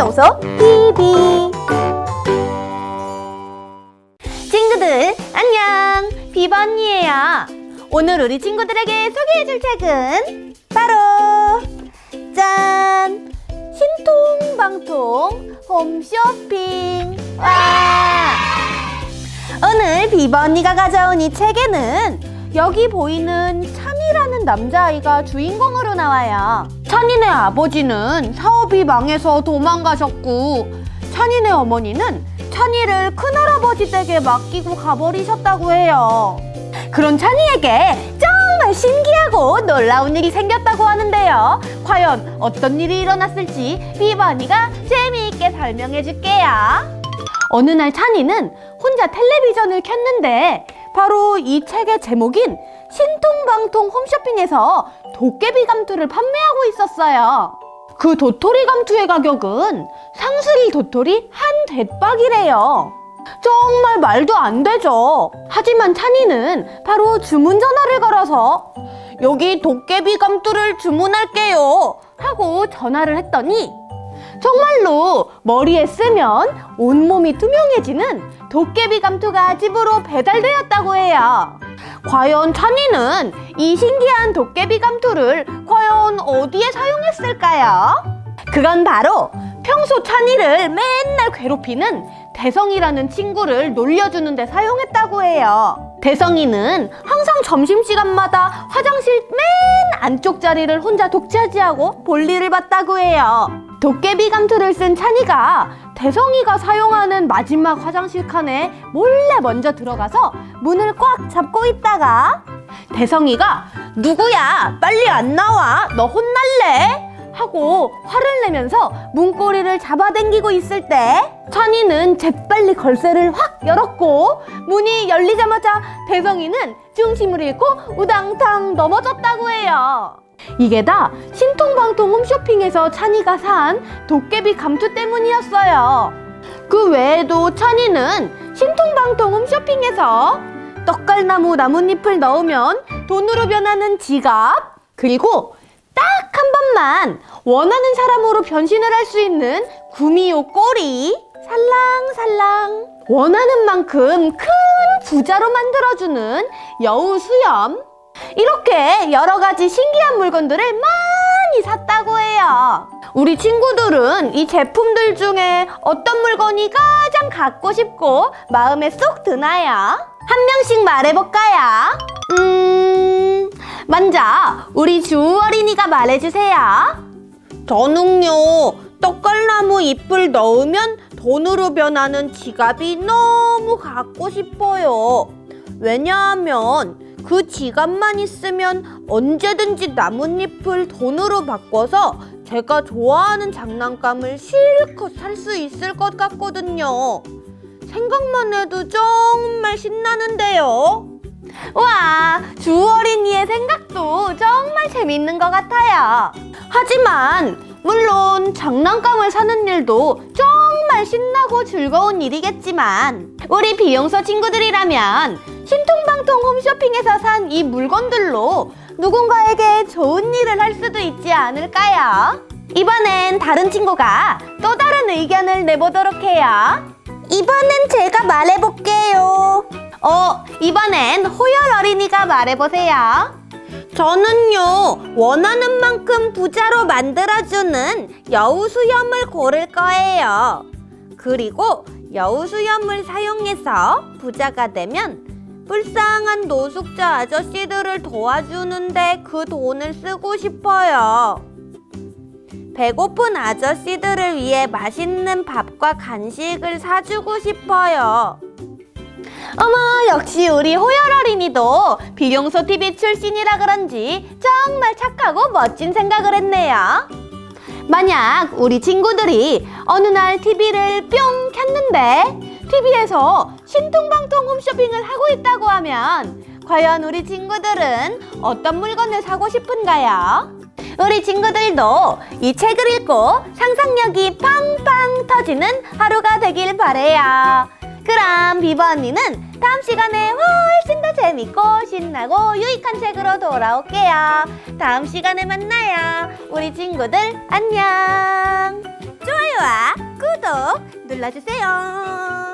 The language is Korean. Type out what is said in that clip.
비용소 TV 친구들 안녕. 비번이에요. 오늘 우리 친구들에게 소개해줄 책은 바로 짠! 신통방통 홈쇼핑. 와! 오늘 비번이가 가져온 이 책에는 여기 보이는 찬이라는 남자아이가 주인공으로 나와요. 찬이네 아버지는 사업이 망해서 도망가셨고 찬이네 어머니는 찬이를 큰할아버지 댁에 맡기고 가버리셨다고 해요. 그런 찬이에게 정말 신기하고 놀라운 일이 생겼다고 하는데요. 과연 어떤 일이 일어났을지 비번이가 재미있게 설명해 줄게요. 어느 날 찬이는 혼자 텔레비전을 켰는데 바로 이 책의 제목인 신통방통 홈쇼핑에서 도깨비 감투를 판매하고 있었어요. 그 도토리 감투의 가격은 상수리 도토리 한 대박이래요. 정말 말도 안 되죠. 하지만 찬이는 바로 주문 전화를 걸어서 여기 도깨비 감투를 주문할게요 하고 전화를 했더니 정말로 머리에 쓰면 온몸이 투명해지는 도깨비 감투가 집으로 배달되었다고 해요. 과연 찬이는 이 신기한 도깨비 감투를 과연 어디에 사용했을까요? 그건 바로 평소 찬이를 맨날 괴롭히는 대성이라는 친구를 놀려주는 데 사용했다고 해요. 대성이는 항상 점심시간마다 화장실 맨 안쪽 자리를 혼자 독차지하고 볼일을 봤다고 해요. 도깨비 감투를 쓴 찬이가 대성이가 사용하는 마지막 화장실 칸에 몰래 먼저 들어가서 문을 꽉 잡고 있다가 대성이가 누구야? 빨리 안 나와. 너 혼날래? 하고 화를 내면서 문고리를 잡아당기고 있을 때 찬이는 재빨리 걸쇠를 확 열었고 문이 열리자마자 대성이는 중심을 잃고 우당탕 넘어졌다고 해요. 이게 다 신통방통 홈쇼핑에서 찬이가 산 도깨비 감투 때문이었어요. 그 외에도 찬이는 신통방통 홈쇼핑에서 떡갈나무 나뭇잎을 넣으면 돈으로 변하는 지갑 그리고 딱 한 번만 원하는 사람으로 변신을 할 수 있는 구미호 꼬리 살랑살랑 원하는 만큼 큰 부자로 만들어주는 여우 수염 이렇게 여러 가지 신기한 물건들을 많이 샀다고 해요. 우리 친구들은 이 제품들 중에 어떤 물건이 가장 갖고 싶고 마음에 쏙 드나요? 한 명씩 말해볼까요? 음, 먼저 우리 주 어린이가 말해주세요. 저는요, 떡갈나무 잎을 넣으면 돈으로 변하는 지갑이 너무 갖고 싶어요. 왜냐하면 그 지갑만 있으면 언제든지 나뭇잎을 돈으로 바꿔서 제가 좋아하는 장난감을 실컷 살 수 있을 것 같거든요. 생각만 해도 정말 신나는데요. 와, 주 어린이의 생각도 정말 재밌는 것 같아요. 하지만, 물론 장난감을 사는 일도 정말 신나고 즐거운 일이겠지만, 우리 비용서 친구들이라면 신통방통 홈쇼핑에서 산 이 물건들로 누군가에게 좋은 일을 할 수도 있지 않을까요? 이번엔 다른 친구가 또 다른 의견을 내보도록 해요. 이번엔 제가 말해볼게요. 어, 이번엔 호열 어린이가 말해보세요. 저는요, 원하는 만큼 부자로 만들어주는 여우수염을 고를 거예요. 그리고 여우수염을 사용해서 부자가 되면 불쌍한 노숙자 아저씨들을 도와주는데 그 돈을 쓰고 싶어요. 배고픈 아저씨들을 위해 맛있는 밥과 간식을 사주고 싶어요. 어머, 역시 우리 호열 어린이도 비용소 TV 출신이라 그런지 정말 착하고 멋진 생각을 했네요. 만약 우리 친구들이 어느 날 TV를 뿅 켰는데 TV에서 신통방통 홈쇼핑을 하고 있다고 하면 과연 우리 친구들은 어떤 물건을 사고 싶은가요? 우리 친구들도 이 책을 읽고 상상력이 팡팡 터지는 하루가 되길 바래요. 그럼 비버 언니는 다음 시간에 훨씬 더 재밌고 신나고 유익한 책으로 돌아올게요. 다음 시간에 만나요. 우리 친구들 안녕. 좋아요와 눌러주세요.